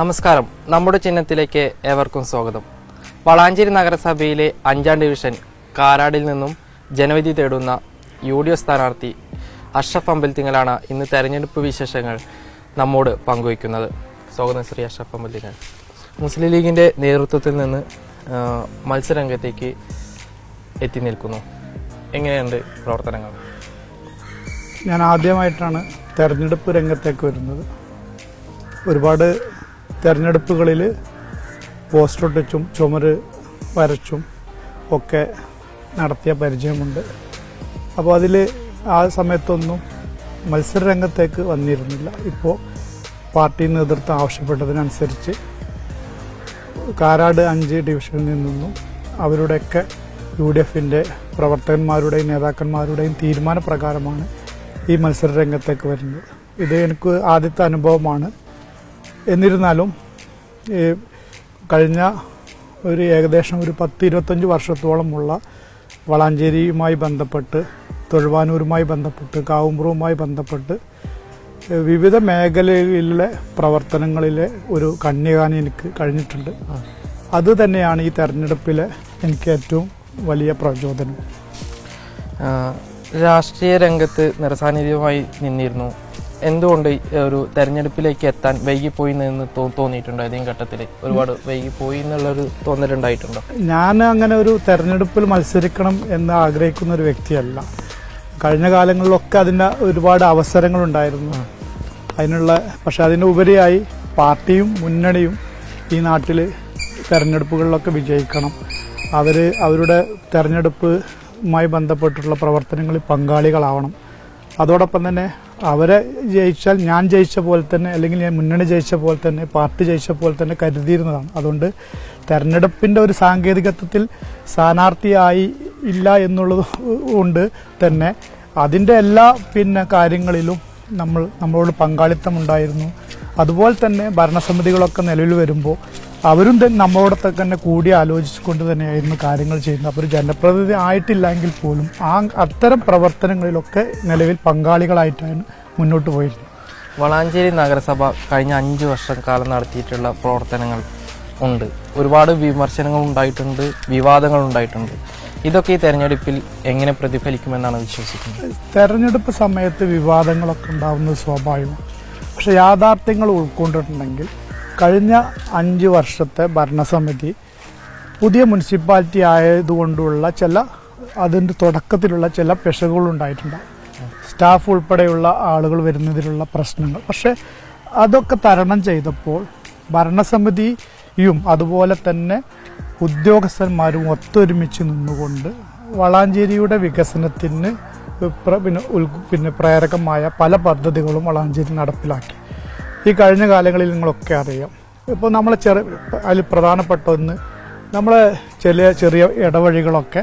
നമസ്കാരം. നമ്മുടെ ചിഹ്നത്തിലേക്ക് ഏവർക്കും സ്വാഗതം. വളാഞ്ചേരി നഗരസഭയിലെ അഞ്ചാം ഡിവിഷൻ കാരാടിൽ നിന്നും ജനവിധി തേടുന്ന യു ഡി എഫ് സ്ഥാനാർത്ഥി അഷഫ് അമ്പലത്തിങ്ങലാണ് ഇന്ന് തെരഞ്ഞെടുപ്പ് വിശേഷങ്ങൾ നമ്മോട് പങ്കുവയ്ക്കുന്നത്. സ്വാഗതം ശ്രീ അഷഫ് അമ്പലത്തിങ്ങൽ മുസ്ലിം ലീഗിന്റെ നേതൃത്വത്തിൽ നിന്ന് മത്സരരംഗത്തേക്ക് എത്തി നിൽക്കുന്നു. എങ്ങനെയുണ്ട് പ്രവർത്തനങ്ങൾ? ഞാൻ ആദ്യമായിട്ടാണ് തെരഞ്ഞെടുപ്പ് രംഗത്തേക്ക് വരുന്നത്. ഒരുപാട് തെരഞ്ഞെടുപ്പുകളിൽ പോസ്റ്റർ ഒട്ടിച്ചും ചുമര് വരച്ചും ഒക്കെ നടത്തിയ പരിചയമുണ്ട്. അപ്പോൾ അതിൽ ആ സമയത്തൊന്നും മത്സര രംഗത്തേക്ക് വന്നിരുന്നില്ല. ഇപ്പോൾ പാർട്ടി നേതൃത്വം ആവശ്യപ്പെട്ടതിനനുസരിച്ച് കാരാട് അഞ്ച് ഡിവിഷനിൽ നിന്നും അവരുടെയൊക്കെ യു ഡി എഫിന്റെ പ്രവർത്തകന്മാരുടെയും നേതാക്കന്മാരുടെയും തീരുമാനപ്രകാരമാണ് ഈ മത്സര രംഗത്തേക്ക് വരുന്നത്. ഇത് എനിക്ക് ആദ്യത്തെ അനുഭവമാണ്. എന്നിരുന്നാലും ഈ കഴിഞ്ഞ ഒരു ഏകദേശം ഒരു പത്ത് ഇരുപത്തഞ്ച് വർഷത്തോളമുള്ള വളാഞ്ചേരിയുമായി ബന്ധപ്പെട്ട് തൊഴുവാനൂരുമായി ബന്ധപ്പെട്ട് കാവുമ്പ്രവുമായി ബന്ധപ്പെട്ട് വിവിധ മേഖലയിലെ പ്രവർത്തനങ്ങളിലെ ഒരു കണ്ണികാനി എനിക്ക് കഴിഞ്ഞിട്ടുണ്ട്. അത് തന്നെയാണ് ഈ തെരഞ്ഞെടുപ്പിലെ എനിക്ക് ഏറ്റവും വലിയ പ്രചോദനം. രാഷ്ട്രീയ രംഗത്ത് നിറസാന്നിധ്യമായി നിന്നിരുന്നു. എന്തുകൊണ്ട് ഒരു തെരഞ്ഞെടുപ്പിലേക്ക് എത്താൻ വൈകിപ്പോയി എന്ന് തോന്നിയിട്ടുണ്ടോ ഏതെങ്കിലും ഘട്ടത്തിൽ ഒരുപാട് വൈകിപ്പോയി എന്നുള്ളൊരു തോന്നലുണ്ടായിട്ടുണ്ടോ ഞാൻ അങ്ങനെ ഒരു തെരഞ്ഞെടുപ്പിൽ മത്സരിക്കണം എന്ന് ആഗ്രഹിക്കുന്ന ഒരു വ്യക്തിയല്ല. കഴിഞ്ഞ കാലങ്ങളിലൊക്കെ അതിന്റെ ഒരുപാട് അവസരങ്ങളുണ്ടായിരുന്നു അതിനുള്ള പക്ഷെ അതിന്റെ ഉപരിയായി പാർട്ടിയും മുന്നണിയും ഈ നാട്ടിൽ തെരഞ്ഞെടുപ്പുകളിലൊക്കെ വിജയിക്കണം. അവർ അവരുടെ തെരഞ്ഞെടുപ്പുമായി ബന്ധപ്പെട്ടിട്ടുള്ള പ്രവർത്തനങ്ങളിൽ പങ്കാളികളാവണം. അതോടൊപ്പം തന്നെ അവരെ ജയിച്ചാൽ ഞാൻ ജയിച്ച പോലെ തന്നെ അല്ലെങ്കിൽ ഞാൻ മുന്നണി ജയിച്ച പോലെ തന്നെ പാർട്ടി ജയിച്ച പോലെ തന്നെ കരുതിയിരുന്നതാണ്. അതുകൊണ്ട് തെരഞ്ഞെടുപ്പിന്റെ ഒരു സാങ്കേതികത്വത്തിൽ സ്ഥാനാർത്ഥിയായി ഇല്ല എന്നുള്ളത് കൊണ്ട് തന്നെ അതിന്റെ എല്ലാ പിന്നെ കാര്യങ്ങളിലും നമ്മൾ നമ്മളോട് പങ്കാളിത്തം ഉണ്ടായിരുന്നു അതുപോലെ തന്നെ ഭരണസമിതികളൊക്കെ നിലവിൽ വരുമ്പോൾ അവരും തന്നെ നമ്മളോടൊക്കെ തന്നെ കൂടി ആലോചിച്ചുകൊണ്ട് തന്നെയായിരുന്നു കാര്യങ്ങൾ ചെയ്യുന്നത്. അപ്പോൾ ഒരു ജനപ്രതിനിധി ആയിട്ടില്ലെങ്കിൽ പോലും ആ അത്തരം പ്രവർത്തനങ്ങളിലൊക്കെ നിലവിൽ പങ്കാളികളായിട്ടാണ് മുന്നോട്ട് പോയിരുന്നത്. വളാഞ്ചേരി നഗരസഭ കഴിഞ്ഞ അഞ്ച് വർഷം കാലം നടത്തിയിട്ടുള്ള പ്രവർത്തനങ്ങൾ ഉണ്ട്. ഒരുപാട് വിമർശനങ്ങൾ ഉണ്ടായിട്ടുണ്ട് വിവാദങ്ങൾ ഉണ്ടായിട്ടുണ്ട്. ഇതൊക്കെ ഈ തെരഞ്ഞെടുപ്പിൽ എങ്ങനെ പ്രതിഫലിക്കുമെന്നാണ് വിശ്വസിക്കുന്നത്? തെരഞ്ഞെടുപ്പ് സമയത്ത് വിവാദങ്ങളൊക്കെ ഉണ്ടാവുന്നത് സ്വാഭാവികമാണ്. പക്ഷെ യാഥാർത്ഥ്യങ്ങൾ ഉൾക്കൊണ്ടിട്ടുണ്ടെങ്കിൽ കഴിഞ്ഞ അഞ്ച് വർഷത്തെ ഭരണസമിതി പുതിയ മുനിസിപ്പാലിറ്റി ആയതുകൊണ്ടുള്ള ചില അതിന്റെ തുടക്കത്തിലുള്ള ചില പിശകുകളുണ്ടായിട്ടുണ്ട്. സ്റ്റാഫ് ഉൾപ്പെടെയുള്ള ആളുകൾ വരുന്നതിലുള്ള പ്രശ്നങ്ങൾ. പക്ഷേ അതൊക്കെ തരണം ചെയ്തപ്പോൾ ഭരണസമിതിയും അതുപോലെ തന്നെ ഉദ്യോഗസ്ഥന്മാരും ഒത്തൊരുമിച്ച് നിന്നുകൊണ്ട് വളാഞ്ചേരിയുടെ വികസനത്തിന് പിന്നെ പ്രേരകമായ പല പദ്ധതികളും വളാഞ്ചേരി നടപ്പിലാക്കി. ഈ കഴിഞ്ഞ കാലങ്ങളിൽ നിങ്ങളൊക്കെ അറിയാം. ഇപ്പോൾ നമ്മളെ ചെറു അതിൽ പ്രധാനപ്പെട്ട ഒന്ന് നമ്മളെ ചെറിയ ചെറിയ ഇടവഴികളൊക്കെ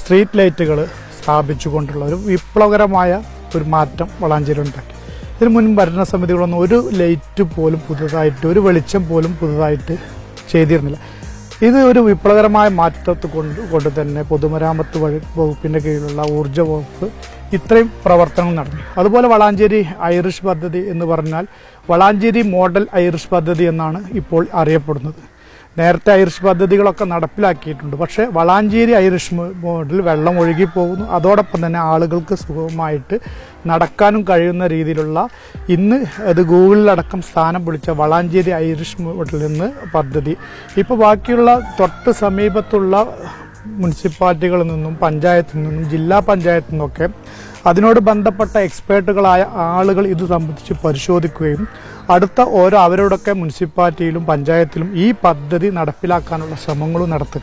സ്ട്രീറ്റ് ലൈറ്റുകൾ സ്ഥാപിച്ചുകൊണ്ടുള്ള ഒരു വിപ്ലവകരമായ ഒരു മാറ്റം വളാഞ്ചേരി ഉണ്ടാക്കി ഇതിനു മുൻപ് ഭരണസമിതികളൊന്നും ഒരു ലൈറ്റ് പോലും പുതുതായിട്ട് ഒരു വെളിച്ചം പോലും പുതുതായിട്ട് ചെയ്തിരുന്നില്ല. ഇത് ഒരു വിപ്ലവകരമായ മാറ്റത്തെ കൊണ്ട് കൊണ്ട് തന്നെ പൊതുമരാമത്ത് വഴി വകുപ്പിന്റെ കീഴിലുള്ള ഊർജ വകുപ്പ് ഇത്രയും പ്രവർത്തനം നടന്നു. അതുപോലെ വളാഞ്ചേരി ഐറിഷ് പദ്ധതി എന്ന് പറഞ്ഞാൽ വളാഞ്ചേരി മോഡൽ ഐറിഷ് പദ്ധതി എന്നാണ് ഇപ്പോൾ അറിയപ്പെടുന്നത്. നേരത്തെ ഐറിഷ് പദ്ധതികളൊക്കെ നടപ്പിലാക്കിയിട്ടുണ്ട്. പക്ഷേ വളാഞ്ചേരി ഐറിഷ് മോഡൽ വെള്ളം ഒഴുകി പോകുന്നു. അതോടൊപ്പം തന്നെ ആളുകൾക്ക് സുഖമായിട്ട് നടക്കാനും കഴിയുന്ന രീതിയിലുള്ള ഇന്ന് അത് ഗൂഗിളിലടക്കം സ്ഥാനം പിടിച്ച വളാഞ്ചേരി ഐറിഷ് മോഡൽ നിന്ന് പദ്ധതി. ഇപ്പോൾ ബാക്കിയുള്ള തൊട്ട് സമീപത്തുള്ള മുനിസിപ്പാലിറ്റികളിൽ നിന്നും പഞ്ചായത്തിൽ നിന്നും ജില്ലാ പഞ്ചായത്തിൽ നിന്നൊക്കെ അതിനോട് ബന്ധപ്പെട്ട എക്സ്പേർട്ടുകളായ ആളുകൾ ഇത് സംബന്ധിച്ച് പരിശോധിക്കുകയും അടുത്ത ഓരോ അവരോടൊക്കെ മുനിസിപ്പാലിറ്റിയിലും പഞ്ചായത്തിലും ഈ പദ്ധതി നടപ്പിലാക്കാനുള്ള ശ്രമങ്ങളും നടത്തുക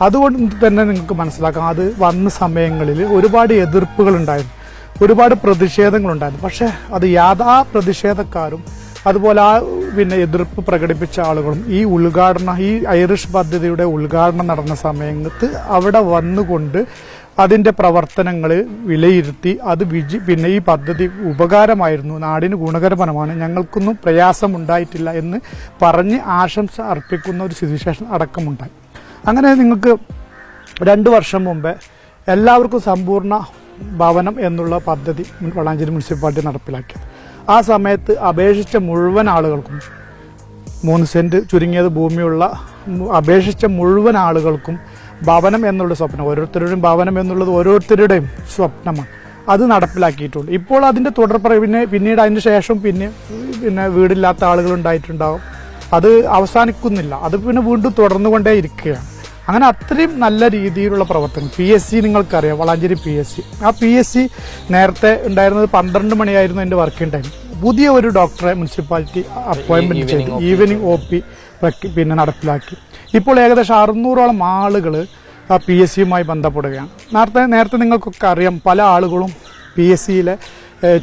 അതുകൊണ്ട് തന്നെ നിങ്ങൾക്ക് മനസ്സിലാക്കാം അത് വന്ന സമയങ്ങളിൽ ഒരുപാട് എതിർപ്പുകൾ ഉണ്ടായിരുന്നു ഒരുപാട് പ്രതിഷേധങ്ങളുണ്ടായിരുന്നു. പക്ഷേ അത് യാഥാ പ്രതിഷേധക്കാരും അതുപോലെ ആ പിന്നെ എതിർപ്പ് പ്രകടിപ്പിച്ച ആളുകളും ഈ ഉദ്ഘാടന ഈ ഐറിഷ് പദ്ധതിയുടെ ഉദ്ഘാടനം നടന്ന സമയത്ത് അവിടെ വന്നുകൊണ്ട് അതിന്റെ പ്രവർത്തനങ്ങൾ വിലയിരുത്തി അത് വിജി പിന്നെ ഈ പദ്ധതി ഉപകാരമായിരുന്നു നാടിന് ഗുണകരപരമാണ് ഞങ്ങൾക്കൊന്നും പ്രയാസമുണ്ടായിട്ടില്ല എന്ന് പറഞ്ഞ് ആശംസ അർപ്പിക്കുന്ന ഒരു സ്ഥിതിശേഷം അടക്കമുണ്ടായി. അങ്ങനെ നിങ്ങൾക്ക് രണ്ട് വർഷം മുമ്പേ എല്ലാവർക്കും സമ്പൂർണ ഭവനം എന്നുള്ള പദ്ധതി വളാഞ്ചേരി മുനിസിപ്പാലിറ്റി നടപ്പിലാക്കി ആ സമയത്ത് അപേക്ഷിച്ച മുഴുവൻ ആളുകൾക്കും മൂന്ന് സെന്റ് ചുരുങ്ങിയത് ഭൂമിയുള്ള അപേക്ഷിച്ച മുഴുവൻ ആളുകൾക്കും ഭവനം എന്നുള്ള സ്വപ്നം ഓരോരുത്തരുടെയും ഭവനം എന്നുള്ളത് ഓരോരുത്തരുടെയും സ്വപ്നമാണ്. അത് നടപ്പിലാക്കിയിട്ടുള്ളൂ ഇപ്പോൾ അതിന്റെ തുടർ പിന്നെ പിന്നീട് അതിന് ശേഷം പിന്നെ പിന്നെ വീടില്ലാത്ത ആളുകൾ ഉണ്ടായിട്ടുണ്ടാവും. അത് അവസാനിക്കുന്നില്ല. അത് പിന്നെ വീണ്ടും തുടർന്നുകൊണ്ടേ ഇരിക്കുകയാണ്. അങ്ങനെ അത്രയും നല്ല രീതിയിലുള്ള പ്രവർത്തനം. പി എസ് സി നിങ്ങൾക്കറിയാം. Valanchery P S C. ആ പി എസ് സി നേരത്തെ ഉണ്ടായിരുന്നത് പന്ത്രണ്ട് മണിയായിരുന്നു എന്റെ വർക്കിംഗ് ടൈം പുതിയ ഒരു ഡോക്ടറെ മുനിസിപ്പാലിറ്റി അപ്പോയിൻമെന്റ് ചെയ്ത് ഈവനിങ് ഒ പി പിന്നെ നടപ്പിലാക്കി. ഇപ്പോൾ ഏകദേശം അറുന്നൂറോളം ആളുകൾ ആ പി എസ് സിയുമായി ബന്ധപ്പെടുകയാണ്. നേരത്തെ നേരത്തെ നിങ്ങൾക്കൊക്കെ അറിയാം പല ആളുകളും പി എസ് സിയിലെ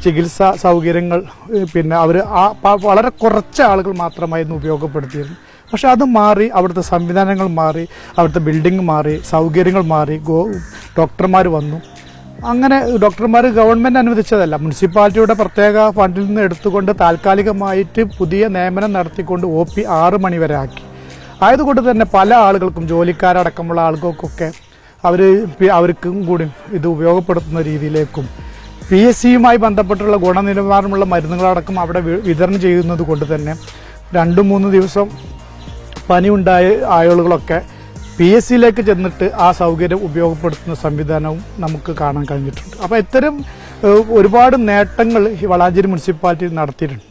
ചികിത്സാ സൗകര്യങ്ങൾ പിന്നെ അവർ ആ വളരെ കുറച്ച് ആളുകൾ മാത്രമായിരുന്നു ഉപയോഗപ്പെടുത്തിയിരുന്നു. പക്ഷെ അത് മാറി അവിടുത്തെ സംവിധാനങ്ങൾ മാറി അവിടുത്തെ ബിൽഡിംഗ് മാറി സൗകര്യങ്ങൾ മാറി ഗോ ഡോക്ടർമാർ വന്നു. അങ്ങനെ ഡോക്ടർമാർ ഗവൺമെന്റ് അനുവദിച്ചതല്ല. മുനിസിപ്പാലിറ്റിയുടെ പ്രത്യേക ഫണ്ടിൽ നിന്ന് എടുത്തുകൊണ്ട് താൽക്കാലികമായിട്ട് പുതിയ നിയമനം നടത്തിക്കൊണ്ട് ഒ പി ആറ് മണി വരെ ആക്കി. ആയതുകൊണ്ട് തന്നെ പല ആളുകൾക്കും ജോലിക്കാരടക്കമുള്ള ആളുകൾക്കൊക്കെ അവർ അവർക്കും കൂടി ഇത് ഉപയോഗപ്പെടുത്തുന്ന രീതിയിലേക്കും പി എസ് സിയുമായി ബന്ധപ്പെട്ടുള്ള ഗുണനിലവാരമുള്ള മരുന്നുകളടക്കം അവിടെ വിതരണം ചെയ്യുന്നത് കൊണ്ട് തന്നെ രണ്ട് മൂന്ന് ദിവസം പനി ഉണ്ടായ ആളുകളൊക്കെ പി എസ് സിയിലേക്ക് ചെന്നിട്ട് ആ സൗകര്യം ഉപയോഗപ്പെടുത്തുന്ന സംവിധാനവും നമുക്ക് കാണാൻ കഴിഞ്ഞിട്ടുണ്ട്. അപ്പോൾ ഇത്തരം ഒരുപാട് നേട്ടങ്ങൾ വളാഞ്ചേരി മുനിസിപ്പാലിറ്റി നടത്തിയിട്ടുണ്ട്.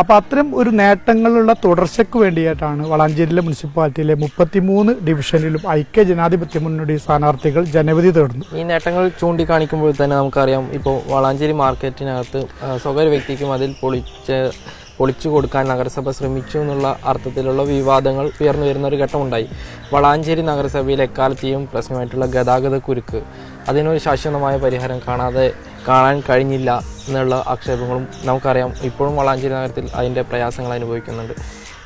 അപ്പോൾ അത്തരം ഒരു നേട്ടങ്ങളുള്ള തുടർച്ചയ്ക്ക് വേണ്ടിയിട്ടാണ് വളാഞ്ചേരിയിലെ മുനിസിപ്പാലിറ്റിയിലെ മുപ്പത്തിമൂന്ന് ഡിവിഷനിലും ഐക്യ ജനാധിപത്യ മുന്നണി സ്ഥാനാർത്ഥികൾ ജനവിധി തേടുന്നു ഈ നേട്ടങ്ങൾ ചൂണ്ടിക്കാണിക്കുമ്പോൾ തന്നെ നമുക്കറിയാം ഇപ്പോൾ വളാഞ്ചേരി മാർക്കറ്റിനകത്ത് സ്വകാര്യ വ്യക്തിക്കും അതിൽ പൊളിച്ച് പൊളിച്ചു കൊടുക്കാൻ നഗരസഭ ശ്രമിച്ചു എന്നുള്ള അർത്ഥത്തിലുള്ള വിവാദങ്ങൾ ഉയർന്നു വരുന്ന ഒരു ഘട്ടമുണ്ടായി. വളാഞ്ചേരി നഗരസഭയിൽ എക്കാലത്തെയും പ്രശ്നമായിട്ടുള്ള ഗതാഗത കുരുക്ക്. അതിനൊരു ശാശ്വതമായ പരിഹാരം കാണാതെ കാണാൻ കഴിഞ്ഞില്ല എന്നുള്ള ആക്ഷേപങ്ങളും നമുക്കറിയാം. ഇപ്പോഴും വളാഞ്ചേരി നഗരത്തിൽ അതിന്റെ പ്രയാസങ്ങൾ അനുഭവിക്കുന്നുണ്ട്.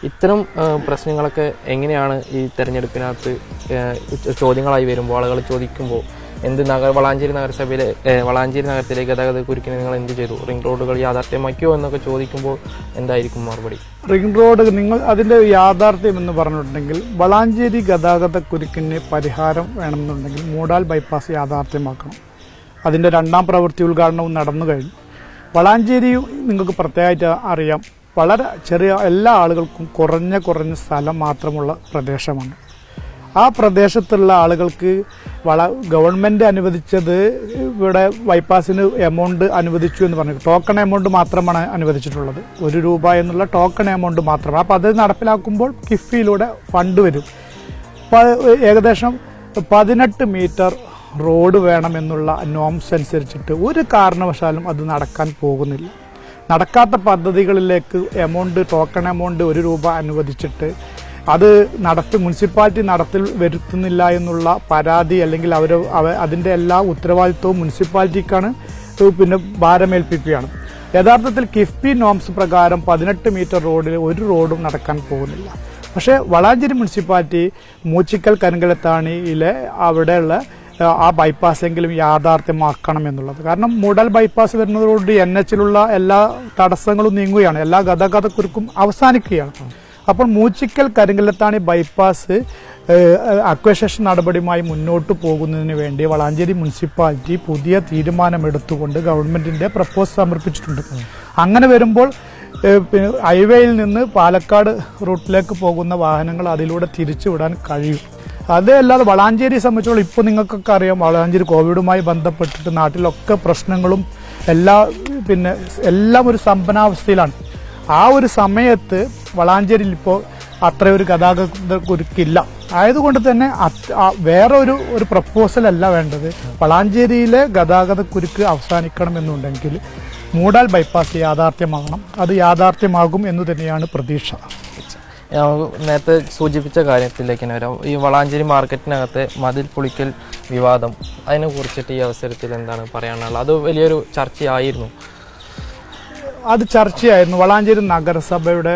ഇത്തരം പ്രശ്നങ്ങളൊക്കെ എങ്ങനെയാണ് ഈ തെരഞ്ഞെടുപ്പിനകത്ത് ചോദ്യങ്ങളായി വരുമ്പോൾ ആളുകൾ ചോദിക്കുമ്പോൾ എന്ത് നഗര വളാഞ്ചേരി നഗരസഭയിലെ വളാഞ്ചേരി നഗരത്തിലെ ഗതാഗത കുരുക്കിനെ നിങ്ങൾ എന്ത് ചെയ്തു? റിംഗ് റോഡുകൾ യാഥാർത്ഥ്യമാക്കിയോ എന്നൊക്കെ ചോദിക്കുമ്പോൾ എന്തായിരിക്കും മറുപടി? റിംഗ് റോഡ് നിങ്ങൾ അതിന്റെ യാഥാർത്ഥ്യം എന്ന് പറഞ്ഞിട്ടുണ്ടെങ്കിൽ വളാഞ്ചേരി ഗതാഗത കുരുക്കിന് പരിഹാരം വേണമെന്നുണ്ടെങ്കിൽ മൂടാൽ ബൈപ്പാസ് യാഥാർത്ഥ്യമാക്കണം. അതിന്റെ രണ്ടാം പ്രവൃത്തി ഉദ്ഘാടനവും നടന്നു കഴിഞ്ഞു. വളാഞ്ചേരി നിങ്ങൾക്ക് പ്രത്യേകമായിട്ട് അറിയാം. വളരെ ചെറിയ എല്ലാ ആളുകൾക്കും കുറഞ്ഞ കുറഞ്ഞ സ്ഥലം മാത്രമുള്ള പ്രദേശമാണ്. ആ പ്രദേശത്തുള്ള ആളുകൾക്ക് വള ഗവൺമെന്റ് അനുവദിച്ചത് ഇവിടെ ബൈപ്പാസിന് എമൗണ്ട് അനുവദിച്ചു എന്ന് പറഞ്ഞു. ടോക്കൺ എമൗണ്ട് മാത്രമാണ് അനുവദിച്ചിട്ടുള്ളത്. ഒരു രൂപ എന്നുള്ള ടോക്കൺ എമൗണ്ട് മാത്രമാണ്. അപ്പോൾ അത് നടപ്പിലാക്കുമ്പോൾ കിഫിയിലൂടെ ഫണ്ട് വരും. ഏകദേശം പതിനെട്ട് മീറ്റർ റോഡ് വേണമെന്നുള്ള നോംസ് അനുസരിച്ചിട്ട് ഒരു കാരണവശാലും അത് നടക്കാൻ പോകുന്നില്ല. നടക്കാത്ത പദ്ധതികളിലേക്ക് എമൗണ്ട് ടോക്കൺ എമൗണ്ട് ഒരു രൂപ അനുവദിച്ചിട്ട് അത് നടത്തി മുനിസിപ്പാലിറ്റി നടത്തിൽ വരുത്തുന്നില്ല എന്നുള്ള പരാതി അല്ലെങ്കിൽ അവർ അതിന്റെ എല്ലാ ഉത്തരവാദിത്വവും മുനിസിപ്പാലിറ്റിക്കാണ്. പിന്നെ ഭാരമേൽപ്പിക്കുകയാണ്. യഥാർത്ഥത്തിൽ കിഫ്ബി നോംസ് പ്രകാരം പതിനെട്ട് മീറ്റർ റോഡിൽ ഒരു റോഡും നടക്കാൻ പോകുന്നില്ല. പക്ഷേ വളാഞ്ചേരി മുനിസിപ്പാലിറ്റി മൂച്ചിക്കൽ കരിങ്കലത്താണിയിലെ അവിടെയുള്ള ആ, ബൈപ്പാസെങ്കിലും യാഥാർത്ഥ്യമാക്കണം എന്നുള്ളത്. കാരണം മൂടൽ ബൈപ്പാസ് വരുന്നതോടുകൂടി എൻ എച്ചിലുള്ള എല്ലാ തടസ്സങ്ങളും നീങ്ങുകയാണ്. എല്ലാ ഗതാഗതക്കുരുക്കും അവസാനിക്കുകയാണ്. അപ്പോൾ മൂച്ചിക്കൽ കരിങ്കലത്താണി ബൈപ്പാസ് അക്വശേഷൻ നടപടിയുമായി മുന്നോട്ട് പോകുന്നതിന് വേണ്ടി വളാഞ്ചേരി മുനിസിപ്പാലിറ്റി പുതിയ തീരുമാനമെടുത്തുകൊണ്ട് ഗവൺമെന്റിന്റെ പ്രപ്പോസ് സമർപ്പിച്ചിട്ടുണ്ട്. അങ്ങനെ വരുമ്പോൾ ഹൈവേയിൽ നിന്ന് പാലക്കാട് റൂട്ടിലേക്ക് പോകുന്ന വാഹനങ്ങൾ അതിലൂടെ തിരിച്ചുവിടാൻ കഴിയും. അതല്ലാതെ വളാഞ്ചേരി സംബന്ധിച്ചോളം ഇപ്പോൾ നിങ്ങൾക്കൊക്കെ അറിയാം വളാഞ്ചേരി കോവിഡുമായി ബന്ധപ്പെട്ടിട്ട് നാട്ടിലൊക്കെ പ്രശ്നങ്ങളും എല്ലാ പിന്നെ എല്ലാം ഒരു സമ്പന്നാവസ്ഥയിലാണ്. ആ ഒരു സമയത്ത് വളാഞ്ചേരിയിൽ ഇപ്പോൾ അത്രയൊരു ഗതാഗത കുരുക്കില്ല. ആയതുകൊണ്ട് തന്നെ വേറെ ഒരു ഒരു പ്രപ്പോസൽ അല്ല വേണ്ടത്. വളാഞ്ചേരിയിലെ ഗതാഗത കുരുക്ക് അവസാനിക്കണമെന്നുണ്ടെങ്കിൽ മൂടാൽ ബൈപ്പാസ് യാഥാർത്ഥ്യമാകണം. അത് യാഥാർത്ഥ്യമാകും എന്ന് തന്നെയാണ് പ്രതീക്ഷ. നേരത്തെ സൂചിപ്പിച്ച കാര്യത്തിലേക്ക് തന്നെ വരാം. ഈ വളാഞ്ചേരി മാർക്കറ്റിനകത്തെ മതിൽ പൊളിക്കൽ വിവാദം അതിനെ കുറിച്ചിട്ട് ഈ അവസരത്തിൽ എന്താണ് പറയാനുള്ളത്? അത് വലിയൊരു ചർച്ചയായിരുന്നു. അത് ചർച്ചയായിരുന്നു. വളാഞ്ചേരി നഗരസഭയുടെ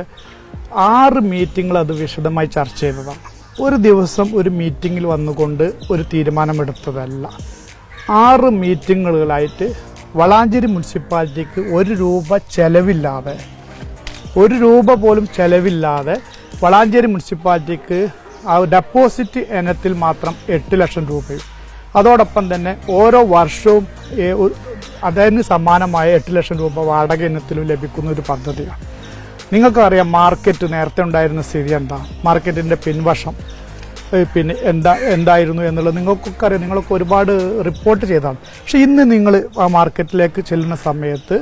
ആറ് മീറ്റിങ്ങിൽ അത് വിശദമായി ചർച്ച ചെയ്തതാണ്. ഒരു ദിവസം ഒരു മീറ്റിങ്ങിൽ വന്നുകൊണ്ട് ഒരു തീരുമാനമെടുത്തതല്ല. ആറ് മീറ്റിങ്ങുകളായിട്ട് വളാഞ്ചേരി മുനിസിപ്പാലിറ്റിക്ക് ഒരു രൂപ ചെലവില്ലാതെ ഒരു രൂപ പോലും ചെലവില്ലാതെ വളാഞ്ചേരി മുനിസിപ്പാലിറ്റിക്ക് ആ ഡെപ്പോസിറ്റ് ഇനത്തിൽ മാത്രം എട്ട് ലക്ഷം രൂപയും അതോടൊപ്പം തന്നെ ഓരോ വർഷവും അതിന് സമാനമായ എട്ട് ലക്ഷം രൂപ വാടക ഇനത്തിലും ലഭിക്കുന്ന ഒരു പദ്ധതിയാണ്. നിങ്ങൾക്കറിയാം മാർക്കറ്റ് നേരത്തെ ഉണ്ടായിരുന്ന സ്ഥിതി എന്താ? മാർക്കറ്റിന്റെ പിൻവശം പിന്നെ എന്താ എന്തായിരുന്നു എന്നുള്ളത് നിങ്ങൾക്കൊക്കെ അറിയാം നിങ്ങളൊക്കെ ഒരുപാട് റിപ്പോർട്ട് ചെയ്തതാണ് പക്ഷെ ഇന്ന് നിങ്ങൾ ആ മാർക്കറ്റിലേക്ക് ചെല്ലുന്ന സമയത്ത്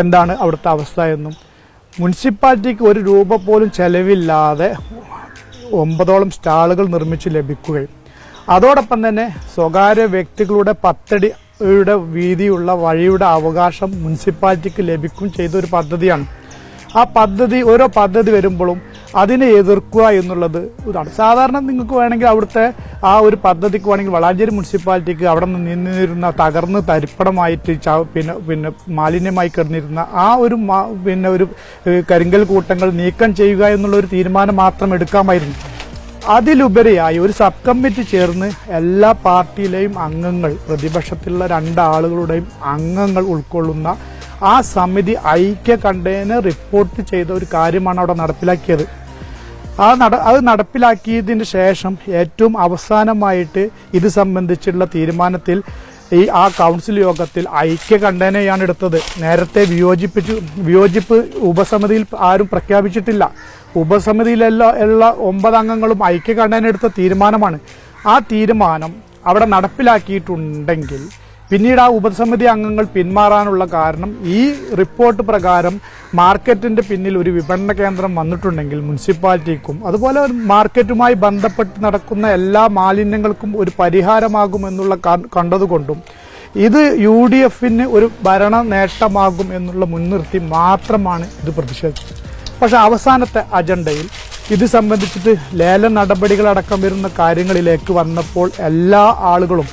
എന്താണ് അവിടുത്തെ അവസ്ഥ എന്നും മുനിസിപ്പാലിറ്റിക്ക് ഒരു രൂപ പോലും ചെലവില്ലാതെ ഒമ്പതോളം സ്റ്റാളുകൾ നിർമ്മിച്ച് ലഭിക്കുകയും അതോടൊപ്പം തന്നെ സ്വകാര്യ വ്യക്തികളുടെ പത്തടി യുടെ വീതിയുള്ള വഴിയുടെ അവകാശം മുനിസിപ്പാലിറ്റിക്ക് ലഭിക്കും ചെയ്ത ഒരു പദ്ധതിയാണ്. ആ പദ്ധതി ഓരോ പദ്ധതി വരുമ്പോഴും അതിനെ എതിർക്കുക എന്നുള്ളത് ഇതാണ്. സാധാരണ നിങ്ങൾക്ക് വേണമെങ്കിൽ അവിടുത്തെ ആ ഒരു പദ്ധതിക്ക് വേണമെങ്കിൽ വളാഞ്ചേരി മുനിസിപ്പാലിറ്റിക്ക് അവിടെ നിന്ന് നിന്നിരുന്ന തകർന്ന് തരിപ്പടമായിട്ട് ച- പിന്നെ പിന്നെ മാലിന്യമായി കിടന്നിരുന്ന ആ ഒരു പിന്നെ ഒരു കരിങ്കൽ കൂട്ടങ്ങൾ നീക്കം ചെയ്യുക എന്നുള്ള ഒരു തീരുമാനം മാത്രം എടുക്കാമായിരുന്നു. അതിലുപരിയായി ഒരു സബ് കമ്മിറ്റി ചേർന്ന് എല്ലാ പാർട്ടിയിലെയും അംഗങ്ങൾ പ്രതിപക്ഷത്തിലുള്ള രണ്ടാളുകളുടെയും അംഗങ്ങൾ ഉൾക്കൊള്ളുന്ന ആ സമിതി ഐക്യ കണ്ടേന് റിപ്പോർട്ട് ചെയ്ത ഒരു കാര്യമാണ് അവിടെ നടപ്പിലാക്കിയത്. ആ നട അത് നടപ്പിലാക്കിയതിന് ശേഷം ഏറ്റവും അവസാനമായിട്ട് ഇത് സംബന്ധിച്ചുള്ള തീരുമാനത്തിൽ ഈ ആ കൗൺസിൽ യോഗത്തിൽ ഐക്യ കണ്ടേനെയാണ് എടുത്തത്. നേരത്തെ വിയോജിപ്പിച്ചു വിയോജിപ്പ് ഉപസമിതിയിൽ ആരും പ്രഖ്യാപിച്ചിട്ടില്ല. ഉപസമിതിയിലെല്ലാം എല്ലാ ഒമ്പത് അംഗങ്ങളും ഐക്യകണ്ഠനെടുത്ത തീരുമാനമാണ്. ആ തീരുമാനം അവിടെ നടപ്പിലാക്കിയിട്ടുണ്ടെങ്കിൽ പിന്നീട് ആ ഉപസമിതി അംഗങ്ങൾ പിന്മാറാനുള്ള കാരണം ഈ റിപ്പോർട്ട് പ്രകാരം മാർക്കറ്റിന്റെ പിന്നിൽ ഒരു വിപണന കേന്ദ്രം വന്നിട്ടുണ്ടെങ്കിൽ മുനിസിപ്പാലിറ്റിക്കും അതുപോലെ മാർക്കറ്റുമായി ബന്ധപ്പെട്ട് നടക്കുന്ന എല്ലാ മാലിന്യങ്ങൾക്കും ഒരു പരിഹാരമാകുമെന്നുള്ള കണ്ടതുകൊണ്ടും ഇത് യു ഡി എഫിന് ഒരു ഭരണ നേട്ടമാകും എന്നുള്ള മുൻനിർത്തി മാത്രമാണ് ഇത് പ്രതിഷേധിച്ചത്. പക്ഷെ അവസാനത്തെ അജണ്ടയിൽ ഇത് സംബന്ധിച്ചിട്ട് ലേല നടപടികളടക്കം വരുന്ന കാര്യങ്ങളിലേക്ക് വന്നപ്പോൾ എല്ലാ ആളുകളും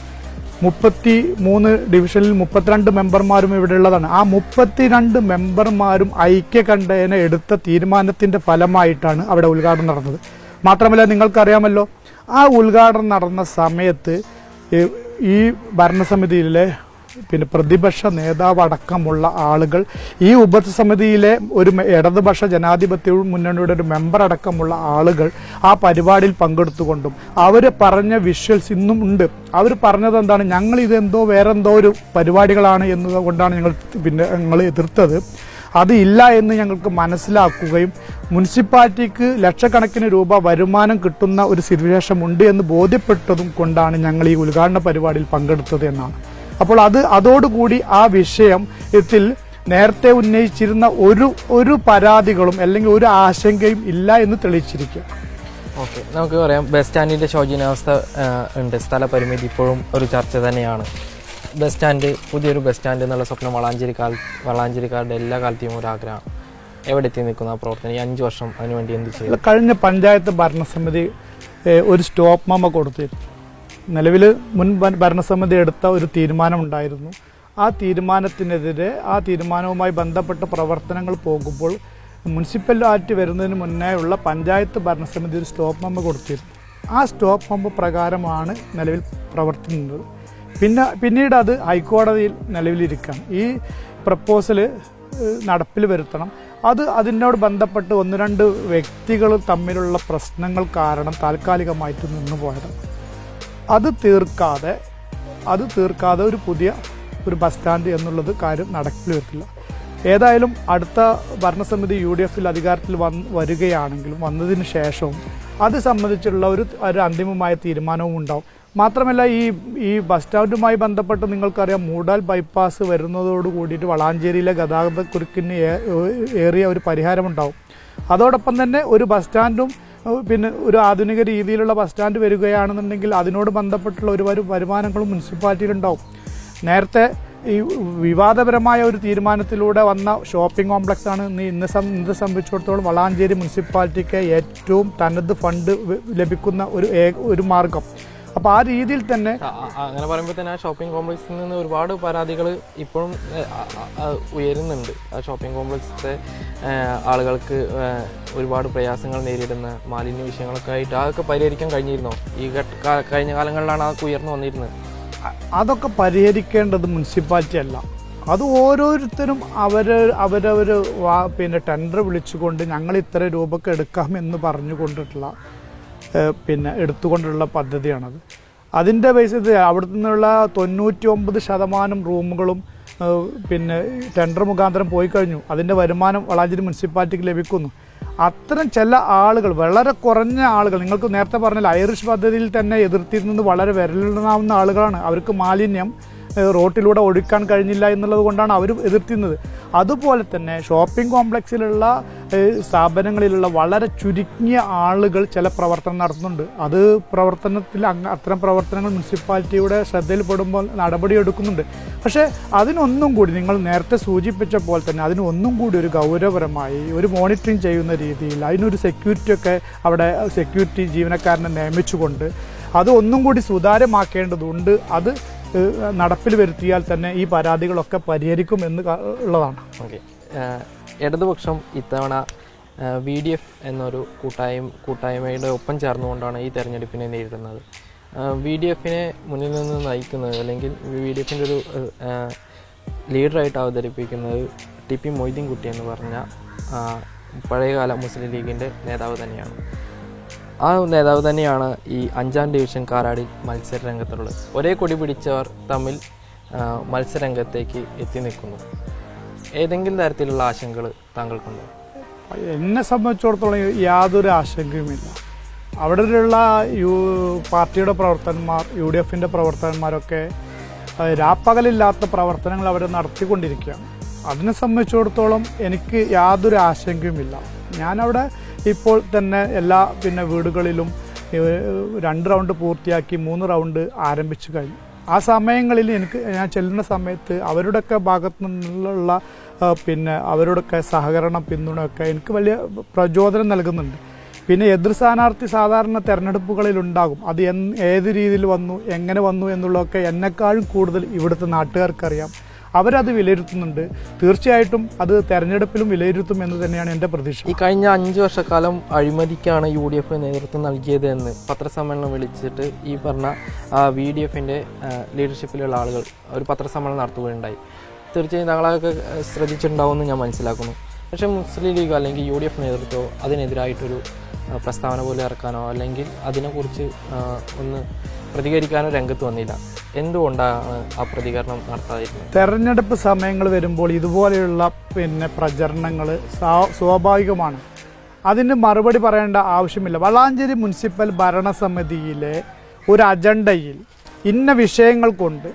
മുപ്പത്തി മൂന്ന് ഡിവിഷനിൽ മുപ്പത്തിരണ്ട് മെമ്പർമാരും ഇവിടെ ഉള്ളതാണ് ആ മുപ്പത്തിരണ്ട് മെമ്പർമാരും ഐക്യ കണ്ടേന എടുത്ത തീരുമാനത്തിന്റെ ഫലമായിട്ടാണ് അവിടെ ഉദ്ഘാടനം നടന്നത്. മാത്രമല്ല നിങ്ങൾക്കറിയാമല്ലോ ആ ഉദ്ഘാടനം നടന്ന സമയത്ത് ഈ ഭരണസമിതിയിലെ പിന്നെ പ്രതിപക്ഷ നേതാവ് അടക്കമുള്ള ആളുകൾ. ഈ ഉപസമിതിയിലെ ഒരു ഇടതുപക്ഷ ജനാധിപത്യ മുന്നണിയുടെ ഒരു മെമ്പർ അടക്കമുള്ള ആളുകൾ ആ പരിപാടിയിൽ പങ്കെടുത്തുകൊണ്ടും അവർ പറഞ്ഞ വിഷ്വൽസ് ഇന്നും ഉണ്ട്. അവർ പറഞ്ഞത് എന്താണ്? ഞങ്ങൾ ഇതെന്തോ വേറെന്തോ ഒരു പരിപാടികളാണ് എന്നതുകൊണ്ടാണ് ഞങ്ങൾ പിന്നെ ഞങ്ങൾ എതിർത്തത്. അത് ഇല്ല എന്ന് ഞങ്ങൾക്ക് മനസ്സിലാക്കുകയും മുനിസിപ്പാലിറ്റിക്ക് ലക്ഷക്കണക്കിന് രൂപ വരുമാനം കിട്ടുന്ന ഒരു സ്ഥിതിവിശേഷം ഉണ്ട് എന്ന് ബോധ്യപ്പെട്ടതും കൊണ്ടാണ് ഞങ്ങൾ ഈ ഉദ്ഘാടന പരിപാടിയിൽ പങ്കെടുത്തത് എന്നാണ്. അപ്പോൾ അത് അതോടുകൂടി ആ വിഷയം ഇതിൽ നേരത്തെ ഉന്നയിച്ചിരുന്ന ഒരു ഒരു പരാതികളും അല്ലെങ്കിൽ ഒരു ആശങ്കയും ഇല്ല എന്ന് തെളിയിച്ചിരിക്കുക. ഓക്കെ നമുക്ക് പറയാം. ബസ് സ്റ്റാൻഡിന്റെ ശോചനീയാവസ്ഥ ആ, ഉണ്ട്. സ്ഥലപരിമിതി ഇപ്പോഴും ഒരു ചർച്ച തന്നെയാണ്. ബസ് സ്റ്റാൻഡ് പുതിയൊരു ബസ് സ്റ്റാൻഡ് എന്നുള്ള സ്വപ്നം വളാഞ്ചേരിക്കാൽ വളാഞ്ചേരിക്കാരുടെ എല്ലാ കാലത്തെയും ഒരു ആഗ്രഹം. എവിടെ എത്തി നിൽക്കുന്ന ആ പ്രവർത്തനം? ഈ അഞ്ച് വർഷം അതിനുവേണ്ടി എന്ത് ചെയ്യും കഴിഞ്ഞ പഞ്ചായത്ത് ഭരണസമിതി ഒരു സ്റ്റോപ്പ് മാമ കൊടുത്തിരുന്നു. നിലവിൽ മുൻ ഭരണസമിതി എടുത്ത ഒരു തീരുമാനമുണ്ടായിരുന്നു. ആ തീരുമാനത്തിനെതിരെ ആ തീരുമാനവുമായി ബന്ധപ്പെട്ട പ്രവർത്തനങ്ങൾ പോകുമ്പോൾ മുനിസിപ്പാലിറ്റി വരുന്നതിന് മുന്നേ ഉള്ള പഞ്ചായത്ത് ഭരണസമിതി ഒരു സ്റ്റോപ്പ് പമ്പ് കൊടുത്തിരുന്നു. ആ സ്റ്റോപ്പ് പമ്പ് പ്രകാരമാണ് നിലവിൽ പ്രവർത്തിക്കുന്നത്. പിന്നെ പിന്നീട് അത് ഹൈക്കോടതിയിൽ നിലവിലിരിക്കണം ഈ പ്രപ്പോസൽ നടപ്പിൽ വരുത്തണം. അത് അതിനോട് ബന്ധപ്പെട്ട് ഒന്ന് രണ്ട് വ്യക്തികൾ തമ്മിലുള്ള പ്രശ്നങ്ങൾ കാരണം താൽക്കാലികമായിട്ട് നിന്നു പോയത് അത് തീർക്കാതെ അത് തീർക്കാതെ ഒരു പുതിയ ഒരു ബസ് സ്റ്റാൻഡ് എന്നുള്ളത് കാര്യം നടക്കില്ല വരത്തില്ല. ഏതായാലും അടുത്ത ഭരണസമിതി യു ഡി എഫിൽ അധികാരത്തിൽ വന്ന് വരികയാണെങ്കിലും വന്നതിന് ശേഷവും അത് സംബന്ധിച്ചുള്ള ഒരു ഒരു അന്തിമമായ തീരുമാനവും ഉണ്ടാവും. മാത്രമല്ല ഈ ഈ ബസ് സ്റ്റാൻഡുമായി ബന്ധപ്പെട്ട് നിങ്ങൾക്കറിയാം മൂടാൽ ബൈപ്പാസ് വരുന്നതോട് കൂടിയിട്ട് വളാഞ്ചേരിയിലെ ഗതാഗത കുരുക്കിന് ഏ- ഏറിയ ഒരു പരിഹാരമുണ്ടാവും. അതോടൊപ്പം തന്നെ ഒരു ബസ് സ്റ്റാൻഡും പിന്നെ ഒരു ആധുനിക രീതിയിലുള്ള ബസ് സ്റ്റാൻഡ് വരികയാണെന്നുണ്ടെങ്കിൽ അതിനോട് ബന്ധപ്പെട്ടുള്ള ഒരു വരു- വരുമാനങ്ങളും മുനിസിപ്പാലിറ്റിയിലുണ്ടാവും. നേരത്തെ ഈ വിവാദപരമായ ഒരു തീരുമാനത്തിലൂടെ വന്ന ഷോപ്പിംഗ് കോംപ്ലക്സ് ആണ് ഇന്ന് ഇന്ന് ഇന്ന് സംബന്ധിച്ചിടത്തോളം വളാഞ്ചേരി മുനിസിപ്പാലിറ്റിക്ക് ഏറ്റവും തനത് ഫണ്ട് ലഭിക്കുന്ന ഒരു ഒരു മാർഗം. അപ്പോൾ ആ രീതിയിൽ തന്നെ അങ്ങനെ പറയുമ്പോൾ തന്നെ ആ ഷോപ്പിംഗ് കോംപ്ലക്സിൽ നിന്ന് ഒരുപാട് പരാതികൾ ഇപ്പോഴും ഉയരുന്നുണ്ട്. ആ ഷോപ്പിംഗ് കോംപ്ലക്സിലെ ആളുകൾക്ക് ഒരുപാട് പ്രയാസങ്ങൾ നേരിടുന്ന മാലിന്യ വിഷയങ്ങളൊക്കെ ആയിട്ട് അതൊക്കെ പരിഹരിക്കാൻ കഴിഞ്ഞിരുന്നോ? ഈ കഴിഞ്ഞ കാലങ്ങളിലാണ് അതൊക്കെ ഉയർന്നു വന്നിരുന്നത്. അതൊക്കെ പരിഹരിക്കേണ്ടത് മുനിസിപ്പാലിറ്റി അല്ല. അത് ഓരോരുത്തരും അവർ അവരവർ പിന്നെ ടെൻഡർ വിളിച്ചുകൊണ്ട് ഞങ്ങൾ ഇത്ര രൂപക്ക് എടുക്കാമെന്ന് പറഞ്ഞുകൊണ്ടിട്ടുള്ള ഏഹ്, പിന്നെ എടുത്തുകൊണ്ടുള്ള പദ്ധതിയാണത്. അതിന്റെ ബേസിൽ അവിടെ നിന്നുള്ള തൊണ്ണൂറ്റി ഒമ്പത് ശതമാനം റൂമുകളും പിന്നെ ടെൻഡർ മുഖാന്തരം പോയി കഴിഞ്ഞു. അതിന്റെ വരുമാനം വളാഞ്ചേരി മുനിസിപ്പാലിറ്റിക്ക് ലഭിക്കുന്നു. അത്തരം ചില ആളുകൾ വളരെ കുറഞ്ഞ ആളുകൾ നിങ്ങൾക്ക് നേരത്തെ പറഞ്ഞാൽ ഐറിഷ് പദ്ധതിയിൽ തന്നെ എതിർത്തിരുന്നത് വളരെ വിരലിടാവുന്ന ആളുകളാണ്. അവർക്ക് മാലിന്യം റോട്ടിലൂടെ ഒഴുക്കാൻ കഴിഞ്ഞില്ല എന്നുള്ളത് കൊണ്ടാണ് അവർ എതിർത്തുന്നത് അതുപോലെ തന്നെ ഷോപ്പിംഗ് കോംപ്ലക്സിലുള്ള സ്ഥാപനങ്ങളിലുള്ള വളരെ ചുരുങ്ങിയ ആളുകൾ ചില പ്രവർത്തനം നടത്തുന്നുണ്ട്. അത് പ്രവർത്തനത്തിൽ അത്തരം പ്രവർത്തനങ്ങൾ മുനിസിപ്പാലിറ്റിയുടെ ശ്രദ്ധയിൽപ്പെടുമ്പോൾ നടപടിയെടുക്കുന്നുണ്ട്. പക്ഷേ അതിനൊന്നും കൂടി നിങ്ങൾ നേരത്തെ സൂചിപ്പിച്ച പോലെ തന്നെ അതിനൊന്നും കൂടി ഒരു ഗൗരവപരമായി ഒരു മോണിറ്ററിങ് ചെയ്യുന്ന രീതിയിൽ അതിനൊരു സെക്യൂരിറ്റി ഒക്കെ അവിടെ സെക്യൂരിറ്റി ജീവനക്കാരനെ നിയമിച്ചുകൊണ്ട് അത് ഒന്നും കൂടി സുതാര്യമാക്കേണ്ടതുണ്ട്. അത് നടപ്പിൽ വരുത്തിയാൽ തന്നെ ഈ പരാതികളൊക്കെ പരിഹരിക്കും എന്ന് ഉള്ളതാണ്. ഓക്കെ. ഇടതുപക്ഷം ഇത്തവണ വി ഡി എഫ് എന്നൊരു കൂട്ടായ്മ കൂട്ടായ്മയുടെ ഒപ്പം ചേർന്നുകൊണ്ടാണ് ഈ തെരഞ്ഞെടുപ്പിനെ നേരിടുന്നത്. വി ഡി എഫിനെ മുന്നിൽ നിന്ന് നയിക്കുന്നത് അല്ലെങ്കിൽ വി ഡി എഫിന്റെ ഒരു ലീഡറായിട്ട് അവതരിപ്പിക്കുന്നത് ടി പി മൊയ്തീൻകുട്ടി എന്ന് പറഞ്ഞ പഴയകാല മുസ്ലിം ലീഗിന്റെ നേതാവ് തന്നെയാണ്. ആ നേതാവ് തന്നെയാണ് ഈ അഞ്ചാം ഡിവിഷൻ കാരാടി മത്സര രംഗത്തുള്ളത് ഒരേ കൊടി പിടിച്ചവർ തമ്മിൽ മത്സരരംഗത്തേക്ക് എത്തി നിൽക്കുന്നു. ഏതെങ്കിലും തരത്തിലുള്ള ആശങ്കകൾ താങ്കൾക്കുണ്ടോ? എന്നെ സംബന്ധിച്ചിടത്തോളം യാതൊരു ആശങ്കയുമില്ല. അവിടെയുള്ള യു പാർട്ടിയുടെ പ്രവർത്തകന്മാർ യു ഡി എഫിന്റെ പ്രവർത്തകന്മാരൊക്കെ രാപ്പകലില്ലാത്ത പ്രവർത്തനങ്ങൾ അവർ നടത്തിക്കൊണ്ടിരിക്കുകയാണ്. അതിനെ സംബന്ധിച്ചിടത്തോളം എനിക്ക് യാതൊരു ആശങ്കയുമില്ല. ഞാനവിടെ ഇപ്പോൾ തന്നെ എല്ലാ പിന്നെ വീടുകളിലും രണ്ട് റൗണ്ട് പൂർത്തിയാക്കി മൂന്ന് റൗണ്ട് ആരംഭിച്ചു കഴിഞ്ഞു. ആ സമയങ്ങളിൽ എനിക്ക് ഞാൻ ചെല്ലുന്ന സമയത്ത് അവരുടെയൊക്കെ ഭാഗത്തു നിന്നുള്ള പിന്നെ അവരുടെയൊക്കെ സഹകരണം പിന്തുണയൊക്കെ എനിക്ക് വലിയ പ്രചോദനം നൽകുന്നുണ്ട്. പിന്നെ എതിർ സ്ഥാനാർത്ഥി സാധാരണ തെരഞ്ഞെടുപ്പുകളിൽ ഉണ്ടാകും. അത് ഏത് രീതിയിൽ വന്നു എങ്ങനെ വന്നു എന്നുള്ളതൊക്കെ എന്നെക്കാളും കൂടുതൽ ഇവിടുത്തെ നാട്ടുകാർക്കറിയാം. അവരത് വിലയിരുത്തുന്നുണ്ട്. തീർച്ചയായിട്ടും അത് തെരഞ്ഞെടുപ്പിലും വിലയിരുത്തും എന്ന് തന്നെയാണ് എന്റെ പ്രതീക്ഷ. ഈ കഴിഞ്ഞ അഞ്ച് വർഷക്കാലം അഴിമതിക്കാണ് യു ഡി എഫ് നേതൃത്വം നൽകിയത് എന്ന് പത്രസമ്മേളനം വിളിച്ചിട്ട് ഈ പറഞ്ഞ വി ഡി എഫിന്റെ ലീഡർഷിപ്പിലുള്ള ആളുകൾ ഒരു പത്രസമ്മേളനം നടത്തുകയുണ്ടായി. തീർച്ചയായും താങ്കളൊക്കെ ശ്രദ്ധിച്ചിട്ടുണ്ടാവും ശ്രദ്ധിച്ചിട്ടുണ്ടാവുമെന്ന് ഞാൻ മനസ്സിലാക്കുന്നു. പക്ഷേ മുസ്ലിം ലീഗ് അല്ലെങ്കിൽ യു ഡി എഫ് നേതൃത്വം അതിനെതിരായിട്ടൊരു പ്രസ്താവന പോലെ ഇറക്കാനോ അല്ലെങ്കിൽ അതിനെക്കുറിച്ച് ഒന്ന് പ്രതികരിക്കാനോ രംഗത്ത് വന്നില്ല. എന്തുകൊണ്ടാണ് ആ പ്രതികരണം നടത്താതിരുന്നത്? തെരഞ്ഞെടുപ്പ് സമയങ്ങൾ വരുമ്പോൾ ഇതുപോലെയുള്ള പിന്നെ പ്രചരണങ്ങൾ സ്വാഭാവികമാണ്. അതിന് മറുപടി പറയേണ്ട ആവശ്യമില്ല. വളാഞ്ചേരി മുനിസിപ്പൽ ഭരണസമിതിയിലെ ഒരു അജണ്ടയിൽ ഇന്ന വിഷയങ്ങൾ കൊണ്ട്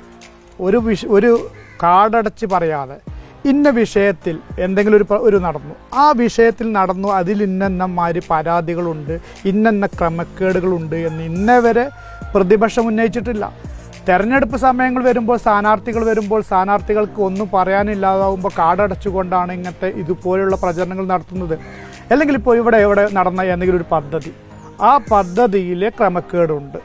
ഒരു വിഷ ഒരു കാടടച്ച് പറയാതെ ഇന്ന വിഷയത്തിൽ എന്തെങ്കിലും ഒരു ഒരു നടന്നു. ആ വിഷയത്തിൽ നടന്നു അതിൽ ഇന്നമാതിരി പരാതികളുണ്ട് ഇന്നന്ന ക്രമക്കേടുകളുണ്ട് എന്ന് ഇന്നേ വരെ പ്രതിപക്ഷം ഉന്നയിച്ചിട്ടില്ല. തെരഞ്ഞെടുപ്പ് സമയങ്ങൾ വരുമ്പോൾ സ്ഥാനാർത്ഥികൾ വരുമ്പോൾ സ്ഥാനാർത്ഥികൾക്ക് ഒന്നും പറയാനില്ലാതാവുമ്പോൾ കാടടച്ചുകൊണ്ടാണ് ഇങ്ങനത്തെ ഇതുപോലെയുള്ള പ്രചരണങ്ങൾ നടത്തുന്നത്. അല്ലെങ്കിൽ ഇപ്പോൾ ഇവിടെ ഇവിടെ നടന്ന എന്തെങ്കിലും ഒരു പദ്ധതി. ആ പദ്ധതിയിലെ ക്രമക്കേടുണ്ട്.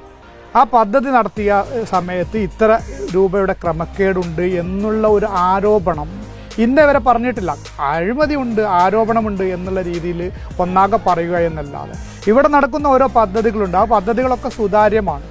ആ പദ്ധതി നടത്തിയ സമയത്ത് ഇത്ര രൂപയുടെ ക്രമക്കേടുണ്ട് എന്നുള്ള ഒരു ആരോപണം ഇന്നേ വരെ പറഞ്ഞിട്ടില്ല. അഴിമതിയുണ്ട് ആരോപണമുണ്ട് എന്നുള്ള രീതിയിൽ ഒന്നാകെ പറയുക എന്നല്ലാതെ. ഇവിടെ നടക്കുന്ന ഓരോ പദ്ധതികളുണ്ട്. ആ പദ്ധതികളൊക്കെ സുതാര്യമാണ്.